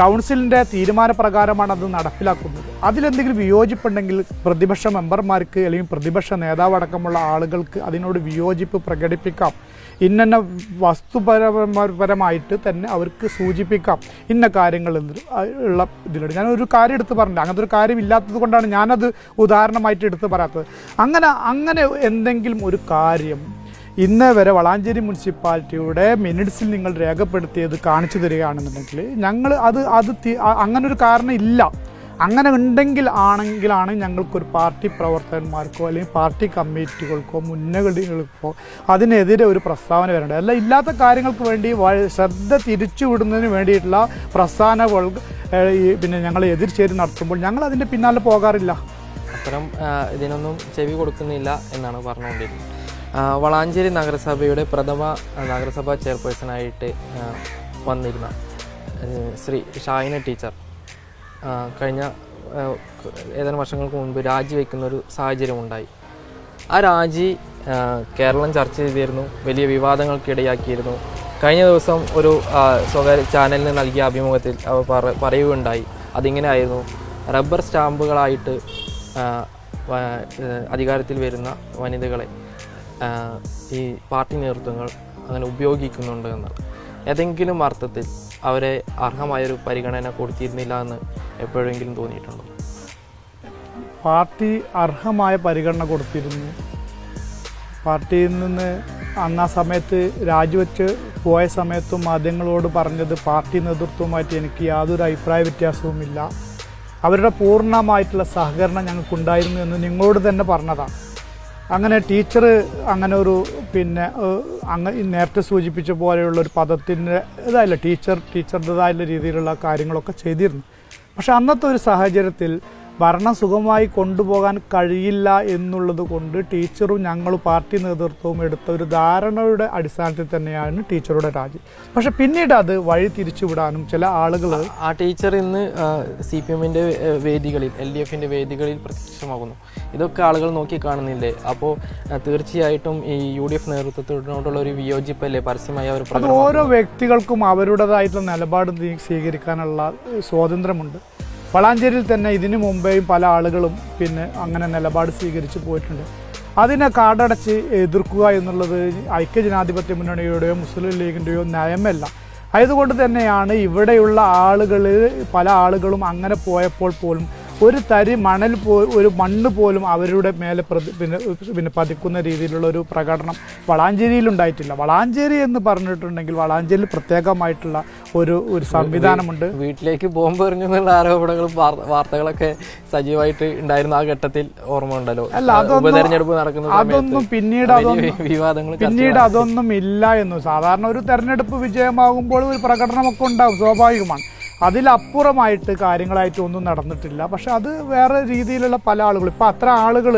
കൗൺസിലിന്റെ തീരുമാനപ്രകാരമാണ് അത് നടപ്പിലാക്കുന്നത്. അതിലെന്തെങ്കിലും വിയോജിപ്പുണ്ടെങ്കിൽ പ്രതിപക്ഷ മെമ്പർമാർക്ക് അല്ലെങ്കിൽ പ്രതിപക്ഷ നേതാവടക്കമുള്ള ആളുകൾക്ക് അതിനോട് വിയോജിപ്പ് പ്രകടിപ്പിക്കാം. ഇന്ന വസ്തുപരപരമായിട്ട് തന്നെ അവർക്ക് സൂചിപ്പിക്കാം. ഇന്ന കാര്യങ്ങൾ ഉള്ള ഇതിലുണ്ട്. ഞാൻ ഒരു കാര്യം എടുത്ത് പറഞ്ഞില്ല. അങ്ങനത്തെ ഒരു കാര്യം ഇല്ലാത്തത് കൊണ്ടാണ് ഞാനത് ഉദാഹരണമായിട്ട് എടുത്ത് പറയാത്തത്. അങ്ങനെ അങ്ങനെ എന്തെങ്കിലും ഒരു കാര്യം ഇന്ന് വരെ വളാഞ്ചേരി മുനിസിപ്പാലിറ്റിയുടെ മിനിറ്റ്സിൽ നിങ്ങൾ രേഖപ്പെടുത്തിയത് കാണിച്ചു തരികയാണെന്നുണ്ടെങ്കിൽ ഞങ്ങൾ അത് അത് അങ്ങനൊരു കാരണം ഇല്ല. അങ്ങനെ ഉണ്ടെങ്കിൽ ആണെങ്കിലാണ് ഞങ്ങൾക്കൊരു പാർട്ടി പ്രവർത്തകന്മാർക്കോ അല്ലെങ്കിൽ പാർട്ടി കമ്മിറ്റികൾക്കോ മുന്നണികൾക്കോ അതിനെതിരെ ഒരു പ്രസ്താവന വരേണ്ടത്. അല്ല ഇല്ലാത്ത കാര്യങ്ങൾക്ക് വേണ്ടി ശ്രദ്ധ തിരിച്ചുവിടുന്നതിന് വേണ്ടിയിട്ടുള്ള പ്രസ്ഥാനങ്ങൾ ഈ പിന്നെ ഞങ്ങൾ എതിർചേരി നടത്തുമ്പോൾ ഞങ്ങൾ അതിന്റെ പിന്നാലെ പോകാറില്ല. അത്തരം ഇതിനൊന്നും ചെവി കൊടുക്കുന്നില്ല എന്നാണ് പറഞ്ഞുകൊണ്ടിരുന്നത്. വളാഞ്ചേരി നഗരസഭയുടെ പ്രഥമ നഗരസഭാ ചെയർപേഴ്സണായിട്ട് വന്നിരുന്ന ശ്രീ ഷായിന ടീച്ചർ. കഴിഞ്ഞ ഏതാനും വർഷങ്ങൾക്ക് മുൻപ് രാജിവെക്കുന്ന ഒരു സാഹചര്യം ഉണ്ടായി ആ രാജി കേരളം ചർച്ച ചെയ്തിരുന്നു വലിയ വിവാദങ്ങൾക്കിടയാക്കിയിരുന്നു. കഴിഞ്ഞ ദിവസം ഒരു സ്വകാര്യ ചാനലിന് നൽകിയ അഭിമുഖത്തിൽ അവർ പറ- പറയുകയുണ്ടായി. അതിങ്ങനെ ആയിരുന്നു റബ്ബർ സ്റ്റാമ്പുകളായിട്ട് അധികാരത്തിൽ വരുന്ന വനിതകളെ ഈ പാർട്ടി നേതൃത്വങ്ങൾ അങ്ങനെ ഉപയോഗിക്കുന്നുണ്ട് എന്നുള്ളത് ഏതെങ്കിലും അർത്ഥത്തിൽ അവരെ അർഹമായൊരു പരിഗണന കൊടുത്തിരുന്നില്ല എന്ന് എപ്പോഴെങ്കിലും തോന്നിയിട്ടുണ്ടോ? പാർട്ടി അർഹമായ പരിഗണന കൊടുത്തിരുന്നു. പാർട്ടിയിൽ നിന്ന് അന്ന് ആ സമയത്ത് രാജിവെച്ച് പോയ സമയത്തും മാധ്യമങ്ങളോട് പറഞ്ഞത് പാർട്ടി നേതൃത്വവുമായിട്ട് എനിക്ക് യാതൊരു അഭിപ്രായ വ്യത്യാസവുമില്ല. അവരുടെ പൂർണമായിട്ടുള്ള സഹകരണം ഞങ്ങൾക്കുണ്ടായിരുന്നു എന്ന് നിങ്ങളോട് തന്നെ പറഞ്ഞതാണ്. അങ്ങനെ ടീച്ചർ അങ്ങനെ ഒരു പിന്നെ അങ്ങ് നേരത്തെ സൂചിപ്പിച്ച പോലെയുള്ള ഒരു പദത്തിന്റെ ഇതായില്ല ടീച്ചർ ടീച്ചറുടേതായുള്ള രീതിയിലുള്ള കാര്യങ്ങളൊക്കെ ചെയ്തിരുന്നു. പക്ഷെ അന്നത്തെ ഒരു സാഹചര്യത്തിൽ ഭരണം സുഖമായി കൊണ്ടുപോകാൻ കഴിയില്ല എന്നുള്ളത് കൊണ്ട് ടീച്ചറും ഞങ്ങളും പാർട്ടി നേതൃത്വവും എടുത്ത ഒരു ധാരണയുടെ അടിസ്ഥാനത്തിൽ തന്നെയാണ് ടീച്ചറുടെ രാജി. പക്ഷെ പിന്നീട് അത് വഴി തിരിച്ചുവിടാനും ചില ആളുകൾ ആ ടീച്ചർ ഇന്ന് സി പി എമ്മിന്റെ വേദികളിൽ എൽ ഡി എഫിന്റെ വേദികളിൽ പ്രത്യക്ഷമാകുന്നു. ഇതൊക്കെ ആളുകൾ നോക്കി കാണുന്നില്ലേ? അപ്പോൾ തീർച്ചയായിട്ടും ഈ യു ഡി എഫ് നേതൃത്വത്തിനോടുള്ള ഒരു വിയോജിപ്പല്ലേ? പരസ്യമായി അവർ ഓരോ വ്യക്തികൾക്കും അവരുടേതായിട്ടുള്ള നിലപാട് സ്വീകരിക്കാനുള്ള സ്വാതന്ത്ര്യമുണ്ട്. വളാഞ്ചേരിയിൽ തന്നെ ഇതിനു മുമ്പേയും പല ആളുകളും പിന്നെ അങ്ങനെ നിലപാട് സ്വീകരിച്ച് പോയിട്ടുണ്ട്. അതിനെ കാടടച്ച് എതിർക്കുക എന്നുള്ളത് ഐക്യജനാധിപത്യ മുന്നണിയുടെയോ മുസ്ലിം ലീഗിന്റെയോ നയമല്ല. അതുകൊണ്ട് തന്നെയാണ് ഇവിടെയുള്ള ആളുകൾ പല ആളുകളും അങ്ങനെ പോയപ്പോൾ പോലും ഒരു തരി മണൽ പോ ഒരു മണ്ണ് പോലും അവരുടെ മേലെ പ്രതി പിന്നെ പിന്നെ പതിക്കുന്ന രീതിയിലുള്ള ഒരു പ്രകടനം വളാഞ്ചേരിയിൽ ഉണ്ടായിട്ടില്ല. വളാഞ്ചേരി എന്ന് പറഞ്ഞിട്ടുണ്ടെങ്കിൽ വളാഞ്ചേരിയിൽ പ്രത്യേകമായിട്ടുള്ള ഒരു ഒരു സംവിധാനമുണ്ട്. വീട്ടിലേക്ക് ബോംബ് എറിഞ്ഞു എന്നുള്ള ആരോപണങ്ങളും വാർത്തകളൊക്കെ സജീവമായിട്ട് ഉണ്ടായിരുന്ന ആ ഘട്ടത്തിൽ ഓർമ്മ ഉണ്ടല്ലോ. അല്ല, ഉപതെരഞ്ഞെടുപ്പ് നടക്കുന്ന അതൊന്നും പിന്നീട് വിവാദങ്ങൾ പിന്നീട് അതൊന്നും ഇല്ല എന്നു സാധാരണ ഒരു തെരഞ്ഞെടുപ്പ് വിജയമാകുമ്പോൾ ഒരു പ്രകടനമൊക്കെ ഉണ്ടാവും സ്വാഭാവികമാണ്. അതിലപ്പുറമായിട്ട് കാര്യങ്ങളായിട്ട് ഒന്നും നടന്നിട്ടില്ല. പക്ഷെ അത് വേറെ രീതിയിലുള്ള പല ആളുകൾ. ഇപ്പം അത്ര ആളുകൾ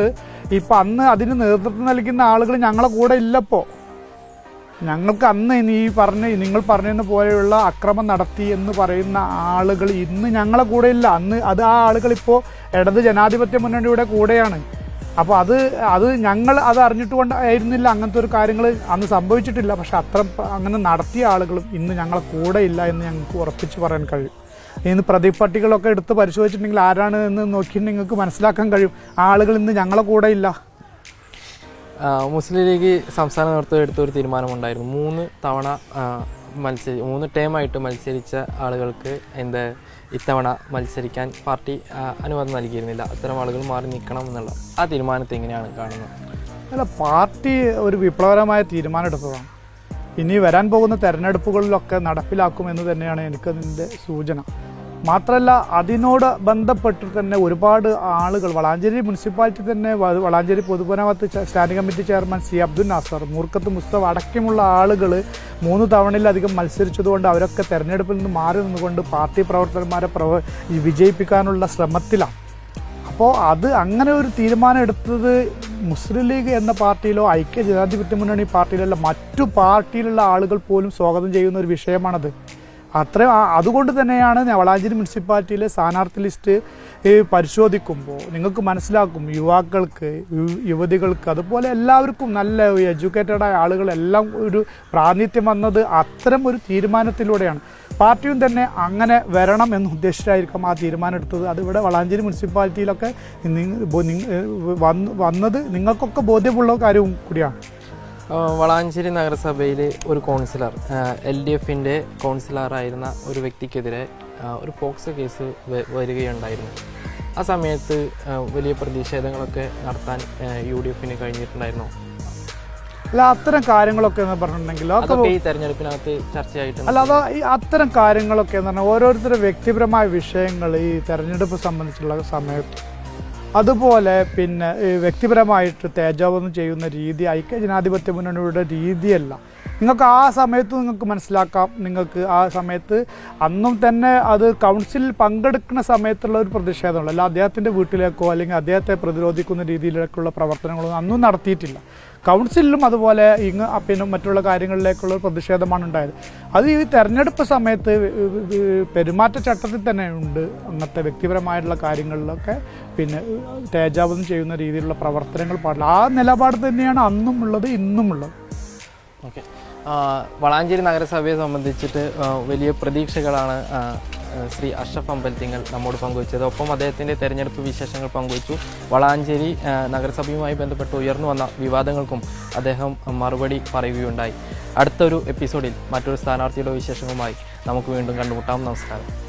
ഇപ്പം അന്ന് അതിന് നേതൃത്വം നൽകുന്ന ആളുകൾ ഞങ്ങളെ കൂടെ ഇല്ലപ്പോൾ ഞങ്ങൾക്ക് അന്ന് ഇനി ഈ പറഞ്ഞ നിങ്ങൾ പറഞ്ഞതിന് പോലെയുള്ള അക്രമം നടത്തി എന്ന് പറയുന്ന ആളുകൾ ഇന്ന് ഞങ്ങളെ കൂടെ ഇല്ല. അന്ന് അത് ആ ആളുകൾ ഇപ്പോൾ ഇടത് ജനാധിപത്യ മുന്നണിയുടെ കൂടെയാണ്. അപ്പോൾ അത് അത് ഞങ്ങൾ അത് അറിഞ്ഞിട്ട് കൊണ്ടായിരുന്നില്ല അങ്ങനത്തെ ഒരു കാര്യങ്ങൾ അന്ന് സംഭവിച്ചിട്ടില്ല. പക്ഷെ അത്ര അങ്ങനെ നടത്തിയ ആളുകളും ഇന്ന് ഞങ്ങളെ കൂടെ ഇല്ല എന്ന് ഞങ്ങൾക്ക് ഉറപ്പിച്ച് പറയാൻ കഴിയും. ഇന്ന് പ്രതിപട്ടികളൊക്കെ എടുത്ത് പരിശോധിച്ചിട്ടുണ്ടെങ്കിൽ ആരാണ് എന്ന് നോക്കി നിങ്ങൾക്ക് മനസ്സിലാക്കാൻ കഴിയും. ആളുകൾ ഇന്ന് ഞങ്ങളെ കൂടെ ഇല്ല. മുസ്ലിം ലീഗ് സംസ്ഥാന നേതൃത്വം എടുത്ത ഒരു തീരുമാനമുണ്ടായിരുന്നു. മൂന്ന് തവണ മത്സരി മൂന്ന് ടേമായിട്ട് മത്സരിച്ച ആളുകൾക്ക് എന്ത് ഇത്തവണ മത്സരിക്കാൻ പാർട്ടി അനുവാദം നൽകിയിരുന്നില്ല. അത്തരം ആളുകൾ മാറി നിൽക്കണം എന്നുള്ള ആ തീരുമാനത്തെ എങ്ങനെയാണ് കാണുന്നത്? അല്ല പാർട്ടി ഒരു വിപ്ലവകരമായ തീരുമാനം എടുത്തതാണ്. ഇനി വരാൻ പോകുന്ന തെരഞ്ഞെടുപ്പുകളിലൊക്കെ നടപ്പിലാക്കുമെന്ന് തന്നെയാണ് എനിക്കതിന്റെ സൂചന. മാത്രമല്ല അതിനോട് ബന്ധപ്പെട്ട് തന്നെ ഒരുപാട് ആളുകൾ വളാഞ്ചേരി മുനിസിപ്പാലിറ്റി തന്നെ വളാഞ്ചേരി പൊതുമരാമത്ത് standing committee chairman C. Abdul Nasar Moorkath Musthafa അടക്കമുള്ള ആളുകൾ മൂന്ന് തവണയിലധികം മത്സരിച്ചതുകൊണ്ട് അവരൊക്കെ തെരഞ്ഞെടുപ്പിൽ നിന്ന് മാറി നിന്നുകൊണ്ട് പാർട്ടി പ്രവർത്തകന്മാരെ പ്രവ വിജയിപ്പിക്കാനുള്ള ശ്രമത്തിലാണ്. അപ്പോൾ അത് അങ്ങനെ ഒരു തീരുമാനം എടുത്തത് മുസ്ലിം ലീഗ് എന്ന പാർട്ടിയിലോ ഐക്യ ജനാധിപത്യ മുന്നണി പാർട്ടിയിലല്ല മറ്റു പാർട്ടിയിലുള്ള ആളുകൾ പോലും സ്വാഗതം ചെയ്യുന്ന ഒരു വിഷയമാണത്. അത്രയും ആ- അതുകൊണ്ട് തന്നെയാണ് വളാഞ്ചേരി മുനിസിപ്പാലിറ്റിയിലെ സ്ഥാനാർത്ഥി ലിസ്റ്റ് പരിശോധിക്കുമ്പോൾ നിങ്ങൾക്ക് മനസ്സിലാക്കും യുവാക്കൾക്ക് യുവതികൾക്ക് അതുപോലെ എല്ലാവർക്കും നല്ല എഡ്യൂക്കേറ്റഡായ ആളുകളെല്ലാം ഒരു പ്രാതിനിധ്യം വന്നത് അത്തരം ഒരു തീരുമാനത്തിലൂടെയാണ്. പാർട്ടിയും തന്നെ അങ്ങനെ വരണം എന്ന് ഉദ്ദേശിച്ചായിരിക്കും ആ തീരുമാനം എടുത്തത് അതിവിടെ വളാഞ്ചേരി മുനിസിപ്പാലിറ്റിയിലൊക്കെ വന്നത് നിങ്ങൾക്കൊക്കെ ബോധ്യമുള്ള കാര്യവും കൂടിയാണ്. വളാഞ്ചേരി നഗരസഭയിൽ ഒരു കൗൺസിലർ എൽ ഡി എഫിന്റെ കൗൺസിലറായിരുന്ന ഒരു വ്യക്തിക്കെതിരെ ഒരു പോക്സോ കേസ് വരികയുണ്ടായിരുന്നു. ആ സമയത്ത് വലിയ പ്രതിഷേധങ്ങളൊക്കെ നടത്താൻ യു ഡി എഫിന് കഴിഞ്ഞിട്ടുണ്ടായിരുന്നു. അല്ല അത്തരം കാര്യങ്ങളൊക്കെ എന്ന് പറഞ്ഞിട്ടുണ്ടെങ്കിൽ അതൊക്കെ ഈ തെരഞ്ഞെടുപ്പിനകത്ത് ചർച്ചയായിട്ടുണ്ട്. അല്ല അതോ ഈ അത്തരം കാര്യങ്ങളൊക്കെ എന്ന് പറഞ്ഞാൽ ഓരോരുത്തരുടെ വ്യക്തിപരമായ വിഷയങ്ങൾ ഈ തെരഞ്ഞെടുപ്പ് സംബന്ധിച്ചുള്ള സമയത്ത് അതുപോലെ പിന്നെ വ്യക്തിപരമായിട്ട് തേജോവധം ചെയ്യുന്ന രീതി ഐക്യ ജനാധിപത്യ മുന്നണിയുടെ രീതിയല്ല. നിങ്ങൾക്ക് ആ സമയത്ത് നിങ്ങൾക്ക് മനസ്സിലാക്കാം. നിങ്ങൾക്ക് ആ സമയത്ത് അന്നും തന്നെ അത് കൗൺസിലിൽ പങ്കെടുക്കുന്ന സമയത്തുള്ള ഒരു പ്രതിഷേധമുള്ളൂ. അല്ല അദ്ദേഹത്തിന്റെ വീട്ടിലേക്കോ അല്ലെങ്കിൽ അദ്ദേഹത്തെ പ്രതിരോധിക്കുന്ന രീതിയിലേക്കുള്ള പ്രവർത്തനങ്ങളൊന്നും അന്നും നടത്തിയിട്ടില്ല. കൗൺസിലിലും അതുപോലെ ഇങ്ങ് പിന്നെ മറ്റുള്ള കാര്യങ്ങളിലേക്കുള്ള പ്രതിഷേധമാണ് ഉണ്ടായത്. അത് ഈ തെരഞ്ഞെടുപ്പ് സമയത്ത് പെരുമാറ്റച്ചട്ടത്തിൽ തന്നെ ഉണ്ട്. അങ്ങനത്തെ വ്യക്തിപരമായിട്ടുള്ള കാര്യങ്ങളിലൊക്കെ പിന്നെ തേജാവതം ചെയ്യുന്ന രീതിയിലുള്ള പ്രവർത്തനങ്ങൾ പാടില്ല. ആ നിലപാട് തന്നെയാണ് അന്നും ഉള്ളത് ഇന്നും ഉള്ളത്. ഓക്കെ. വളാഞ്ചേരി നഗരസഭയെ സംബന്ധിച്ചിട്ട് വലിയ പ്രതീക്ഷകളാണ് ശ്രീ അഷ്റഫ് അമ്പലത്തിങ്ങൾ നമ്മോട് പങ്കുവച്ചത്. ഒപ്പം അദ്ദേഹത്തിന്റെ തെരഞ്ഞെടുപ്പ് വിശേഷങ്ങൾ പങ്കുവച്ചു. വളാഞ്ചേരി നഗരസഭയുമായി ബന്ധപ്പെട്ട് ഉയർന്നു വന്ന വിവാദങ്ങൾക്കും അദ്ദേഹം മറുപടി പറയുകയുണ്ടായി. അടുത്തൊരു എപ്പിസോഡിൽ മറ്റൊരു സ്ഥാനാർത്ഥിയുടെ വിശേഷങ്ങളുമായി നമുക്ക് വീണ്ടും കണ്ടുമുട്ടാം. നമസ്കാരം.